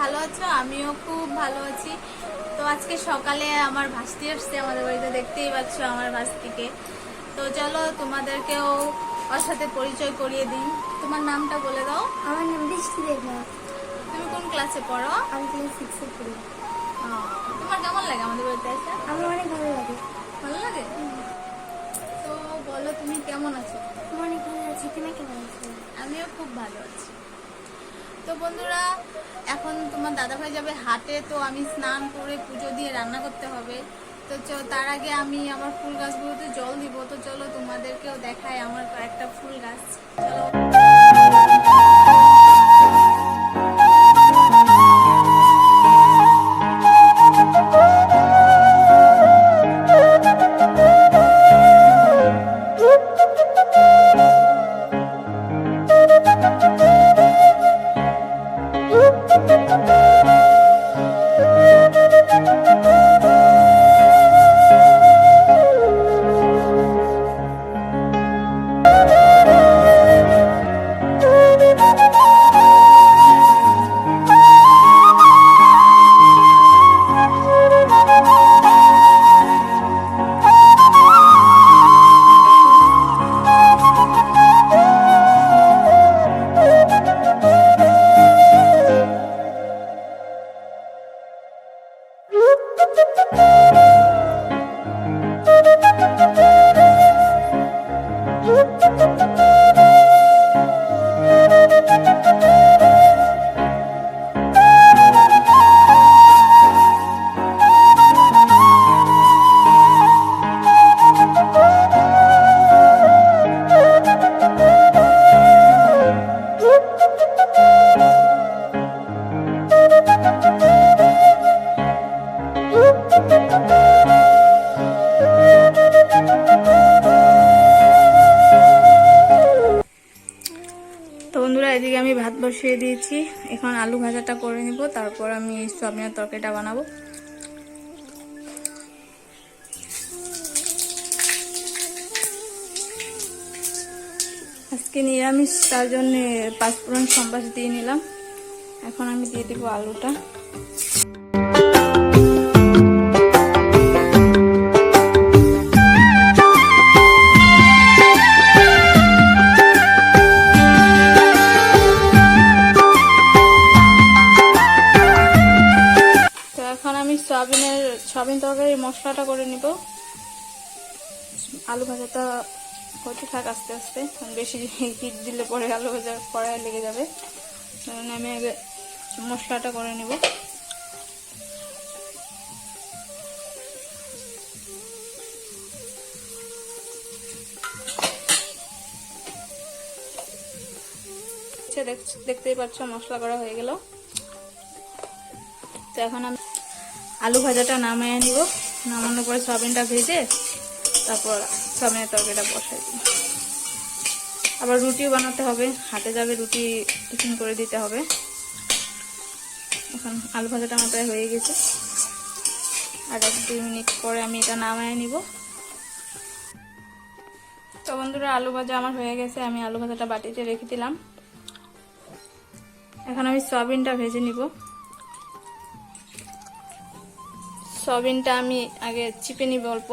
ভালো আছো? আমিও খুব ভালো আছি। তো আজকে সকালে আমার ভাস্তি আসছে আমাদের বাড়িতে দেখতেই পাচ্ছ আমার ভাস্তিকে। তো চলো তোমাদেরকেও ওর সাথে পরিচয় করিয়ে দিই। তোমার নামটা বলে দাও। আমার নাম বৃষ্টি দেবনাথ তুমি কোন ক্লাসে পড়ো? আমি ক্লাস সিক্সে পড়ি। তোমার কেমন লাগে আমাদের বাড়িতে এসে? আমার অনেক ভালো লাগে। ভালো লাগে? তো বলো তুমি কেমন আছো? অনেক ভালো আছি। তুমি কেমন আছো? আমিও খুব ভালো আছি। তো বন্ধুরা, এখন তোমার দাদাভাই যাবে হাটে, তো আমি স্নান করে পুজো দিয়ে রান্না করতে হবে। তো তার আগে আমি আমার ফুল গাছগুলোতে জল দিব। তো চলো তোমাদেরকেও দেখায় আমার কয়েকটা ফুল গাছ। চলো। বসিয়ে দিয়েছি। এখন আলু ভাজাটা করে নিব, তারপর আমি সয়াবিনের তরকারিটা বানাবো। আজকে নিরামিষ, তার জন্য পাঁচফোড়ন সম্বাস দিয়ে নিলাম। এখন আমি দিয়ে দেবো আলুটা। সয়াবিন তরকারির মশলাটা করে নিব। আলু ভাজাটা হতে থাক আস্তে আস্তে বেশি হিট দিলে পরে আলু ভাজা কড়াই লেগে যাবে। আমি আগে মশলাটা করে নিব। আচ্ছা, দেখ- দেখতেই পাচ্ছ মশলা করা হয়ে গেল। তো এখন আমি আলু ভাজাটা নামিয়ে নিব। নামানোর পরে সয়াবিনটা ভেজে তারপর সয়াবিনের তরকারিটা বসাই দিব। আবার রুটিও বানাতে হবে। হাতে যাবে রুটি টিফিন করে দিতে হবে। এখন আলু ভাজাটা আমার প্রায় হয়ে গেছে। আর এক দুই মিনিট পরে আমি এটা নামায় নিব। তো বন্ধুরা, আলু ভাজা আমার হয়ে গেছে। আমি আলু ভাজাটা বাটিতে রেখে দিলাম। এখন আমি সয়াবিনটা ভেজে নিব। সয়াবিনটা আমি আগে চিপে নিব অল্প।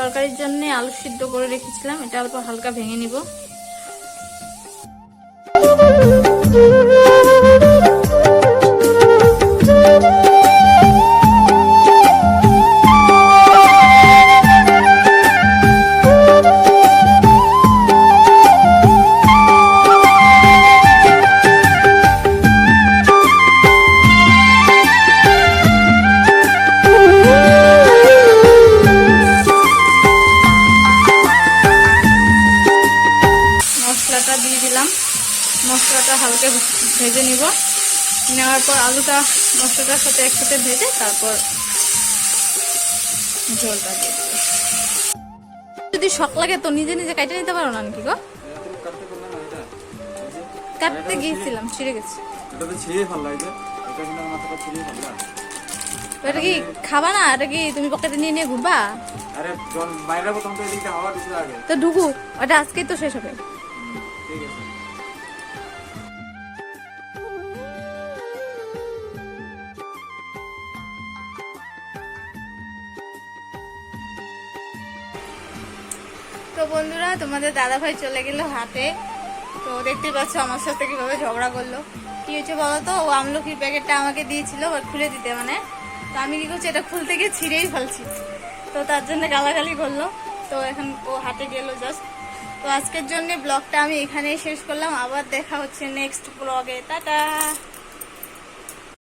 তরকারির জন্য আলু সিদ্ধ করে রেখেছিলাম, এটা অল্প হালকা ভেঙে নিব। মশলাটা দিয়ে দিলাম। মশলাটা হালকা ভেজে নিব। নেওয়ার পর আলুটা মশলাটার সাথে একসাথে ভেজে তারপর ঝোলটা দিয়ে দেবো। যদি শখ লাগে তো নিজে নিজে কাটে নিতে পারো না নাকি গো? কাটতে গিয়েছিলাম ছিঁড়ে গেছে। এটা কি খাবা না? এটা কি তুমি পকেটে নিয়ে নিয়ে ঘুরবা? আরে বাইরে প্রথম তো এদিকে হাওয়া ঢুকলে আগে। তো ঢুকু ওটা আজকেই তো শেষ হবে। তো বন্ধুরা, তোমাদের দাদা ভাই চলে গেল হাতে। তো দেখতে পাচ্ছ আমার সাথে কীভাবে ঝগড়া করল। কি হয়েছে বলো তো? ও আমলকির প্যাকেটটা আমাকে দিয়েছিল খুলে দিতে মানে। তো আমি কি করছি, এটা খুলতে গিয়ে ছিঁড়েই ফেলছি। তো তার জন্য গালাগালি করল। তো এখন ও হাতে গেল জাস্ট তো আজকের জন্য ব্লগটা আমি এখানেই শেষ করলাম। আবার দেখা হচ্ছে নেক্সট ব্লগে। টাটা!